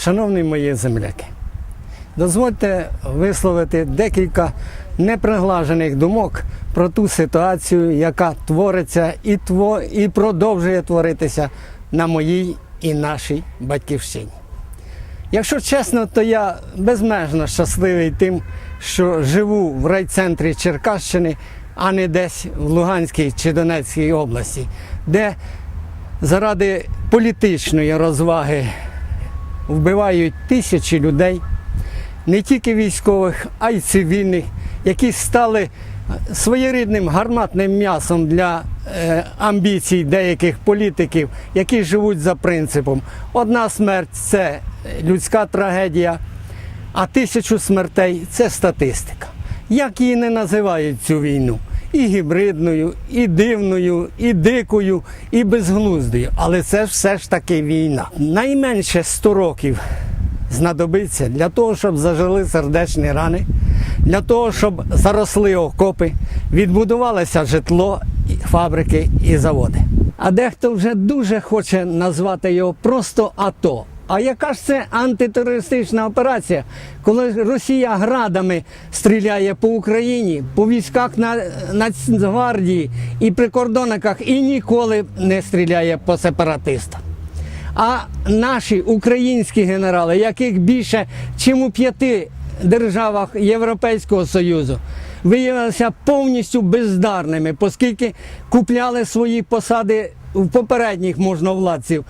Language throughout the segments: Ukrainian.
Шановні мої земляки, дозвольте висловити декілька неприглажених думок про ту ситуацію, яка твориться і, тво, і продовжує творитися на моїй і нашій батьківщині. Якщо чесно, то я безмежно щасливий тим, що живу в райцентрі Черкащини, а не десь в Луганській чи Донецькій області, де заради політичної розваги вбивають тисячі людей, не тільки військових, а й цивільних, які стали своєрідним гарматним м'ясом для е, амбіцій деяких політиків, які живуть за принципом: одна смерть це людська трагедія, а тисячу смертей це статистика. Як її не називають цю війну? І гібридною, і дивною, і дикою, і безглуздою. Але це все ж таки війна. Найменше 100 років знадобиться для того, щоб зажили сердечні рани, для того, щоб заросли окопи, відбудувалося житло, фабрики і заводи. А дехто вже дуже хоче назвати його просто АТО. А яка ж це антитерористична операція, коли Росія градами стріляє по Україні, по військах на Нацгвардії і прикордонниках і ніколи не стріляє по сепаратистах? А наші українські генерали, яких більше, чим у п'яти державах Європейського Союзу, виявилися повністю бездарними, оскільки купляли свої посади в попередніх можновладців.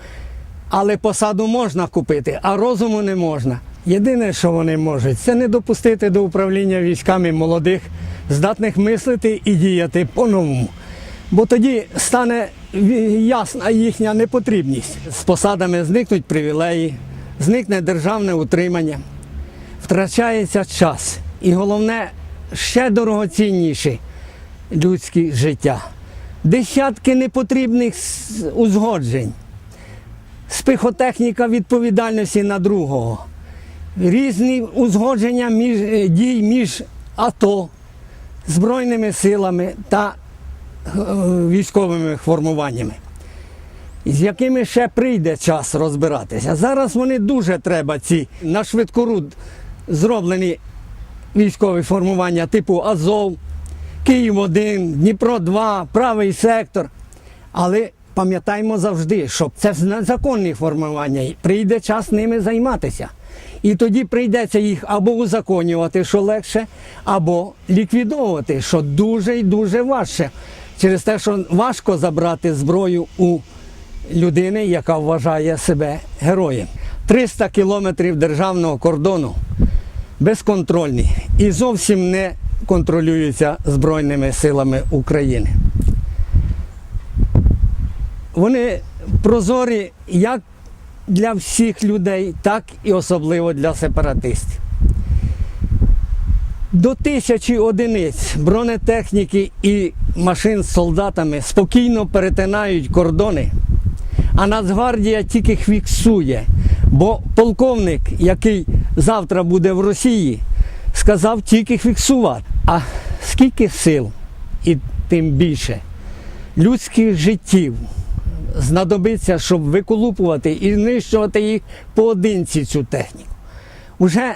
Але посаду можна купити, а розуму не можна. Єдине, що вони можуть, це не допустити до управління військами молодих, здатних мислити і діяти по-новому. Бо тоді стане ясна їхня непотрібність. З посадами зникнуть привілеї, зникне державне утримання, втрачається час. І головне, ще дорогоцінніше людське життя. Десятки непотрібних узгоджень спихотехніка відповідальності на другого, різні узгодження між, е, дій між АТО, Збройними силами та е, військовими формуваннями, з якими ще прийде час розбиратися. Зараз вони дуже треба, ці на швидкоруд зроблені військові формування типу Азов, Київ 1 Дніпро 2 правий сектор. Але пам'ятаємо завжди, що це законні формування, прийде час ними займатися. І тоді прийдеться їх або узаконювати, що легше, або ліквідовувати, що дуже і дуже важче. Через те, що важко забрати зброю у людини, яка вважає себе героєм. 300 кілометрів державного кордону безконтрольні і зовсім не контролюються Збройними силами України вони прозорі як для всіх людей, так і особливо для сепаратистів. До тисячі одиниць бронетехніки і машин з солдатами спокійно перетинають кордони, а Нацгвардія тільки фіксує. Бо полковник, який завтра буде в Росії, сказав тільки фіксувати. А скільки сил і тим більше людських життів знадобиться, щоб виколупувати і знищувати їх поодинці цю техніку. Уже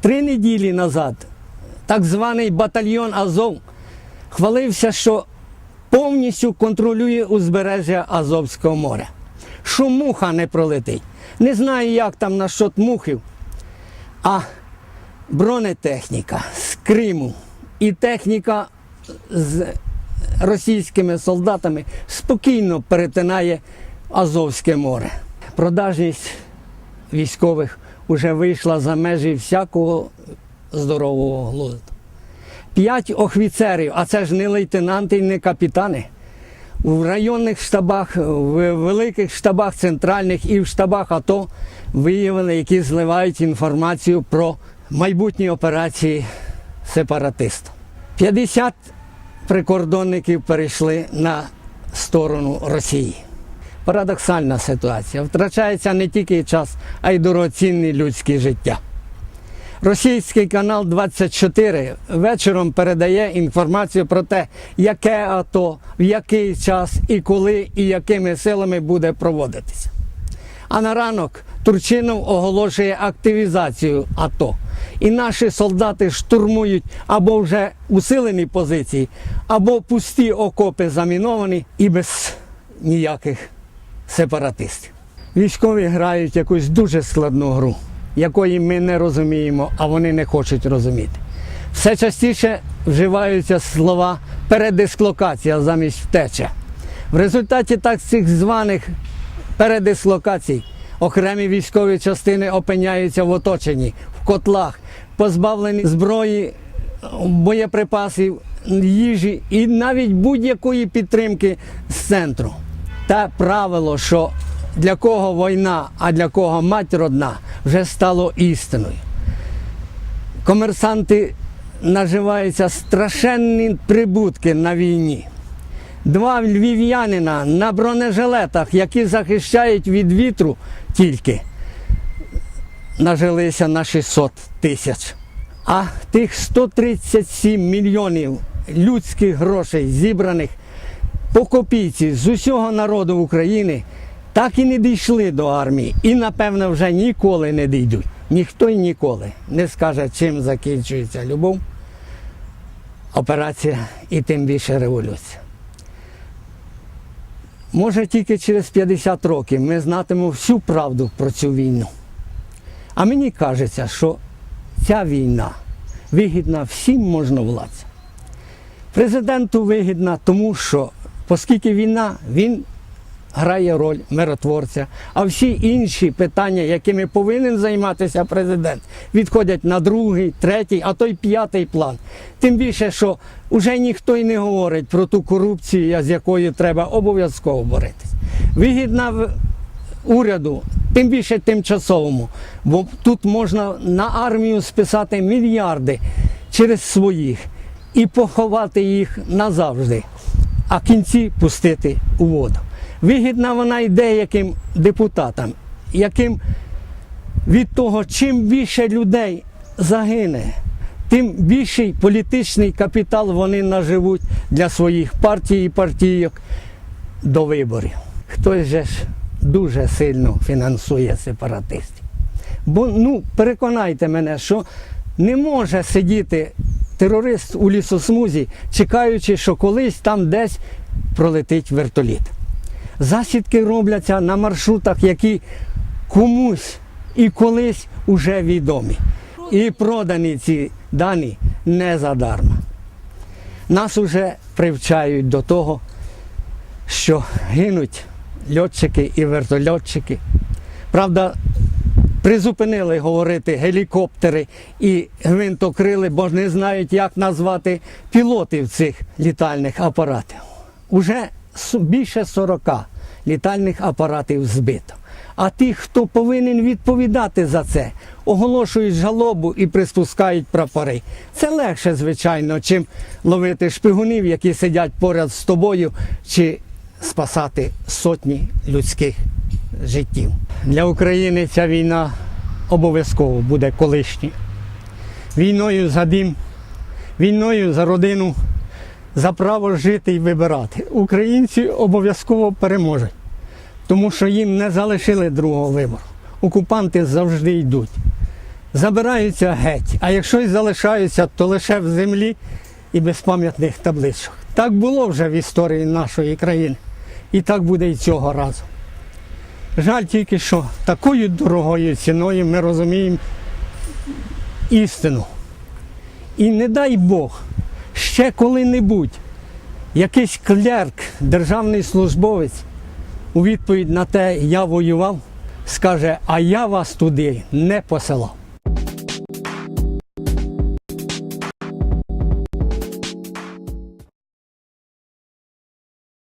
три неділі назад так званий батальйон Азов хвалився, що повністю контролює узбережжя Азовського моря. Що муха не пролетить. Не знаю, як там насчет мухів, а бронетехніка з Криму і техніка з російськими солдатами спокійно перетинає Азовське море. Продажність військових вже вийшла за межі всякого здорового глузду. П'ять офіцерів, а це ж не лейтенанти і не капітани. В районних штабах, в великих штабах центральних і в штабах АТО виявили, які зливають інформацію про майбутні операції сепаратистів. 50 прикордонників перейшли на сторону Росії. Парадоксальна ситуація. Втрачається не тільки час, а й дорогоцінне людське життя. Російський канал 24 вечором передає інформацію про те, яке АТО, в який час і коли, і якими силами буде проводитися. А на ранок Турчинов оголошує активізацію АТО. І наші солдати штурмують або вже усилені позиції, або пусті окопи заміновані і без ніяких сепаратистів. Військові грають якусь дуже складну гру, якої ми не розуміємо, а вони не хочуть розуміти. Все частіше вживаються слова передислокація замість втеча. В результаті так цих званих передислокацій окремі військові частини опиняються в оточенні, котлах, позбавлені зброї, боєприпасів, їжі і навіть будь-якої підтримки з центру. Те правило, що для кого війна, а для кого мать родна, вже стало істиною. Комерсанти наживаються страшенні прибутки на війні. Два львів'янина на бронежилетах, які захищають від вітру тільки, нажилися на 600 тисяч. А тих 137 мільйонів людських грошей, зібраних по копійці з усього народу України, так і не дійшли до армії. І, напевно, вже ніколи не дійдуть. Ніхто й ніколи не скаже, чим закінчується любов, операція і тим більше революція. Може, тільки через 50 років ми знатимемо всю правду про цю війну. А мені кажеться, що ця війна вигідна всім можновладцям. Президенту вигідна, тому що, оскільки війна, він грає роль миротворця, а всі інші питання, якими повинен займатися президент, відходять на другий, третій, а то й п'ятий план. Тим більше, що вже ніхто й не говорить про ту корупцію, з якою треба обов'язково боротись. Вигідна уряду, тим більше тимчасовому, бо тут можна на армію списати мільярди через своїх і поховати їх назавжди, а кінці пустити у воду. Вигідна вона й деяким депутатам, яким від того, чим більше людей загине, тим більший політичний капітал вони наживуть для своїх партій і партійок до виборів. Хтось же ж дуже сильно фінансує сепаратистів. Бо ну, переконайте мене, що не може сидіти терорист у лісосмузі, чекаючи, що колись там десь пролетить вертоліт. Засідки робляться на маршрутах, які комусь і колись уже відомі. І продані ці дані не задарма. Нас уже привчають до того, що гинуть льотчики і вертольотчики. Правда, призупинили говорити гелікоптери і гвинтокрили, бо ж не знають, як назвати пілотів цих літальних апаратів. Уже більше 40 літальних апаратів збито. А ті, хто повинен відповідати за це, оголошують жалобу і приспускають прапори. Це легше, звичайно, чим ловити шпигунів, які сидять поряд з тобою, чи спасати сотні людських життів. Для України ця війна обов'язково буде колишньою. Війною за дім, війною за родину, за право жити і вибирати. Українці обов'язково переможуть, тому що їм не залишили другого вибору. Окупанти завжди йдуть. Забираються геть, а якщо й залишаються, то лише в землі і без пам'ятних табличок. Так було вже в історії нашої країни. І так буде і цього разу. Жаль тільки, що такою дорогою ціною ми розуміємо істину. І не дай Бог, ще коли-небудь якийсь клерк, державний службовець, у відповідь на те, я воював, скаже, а я вас туди не посилав.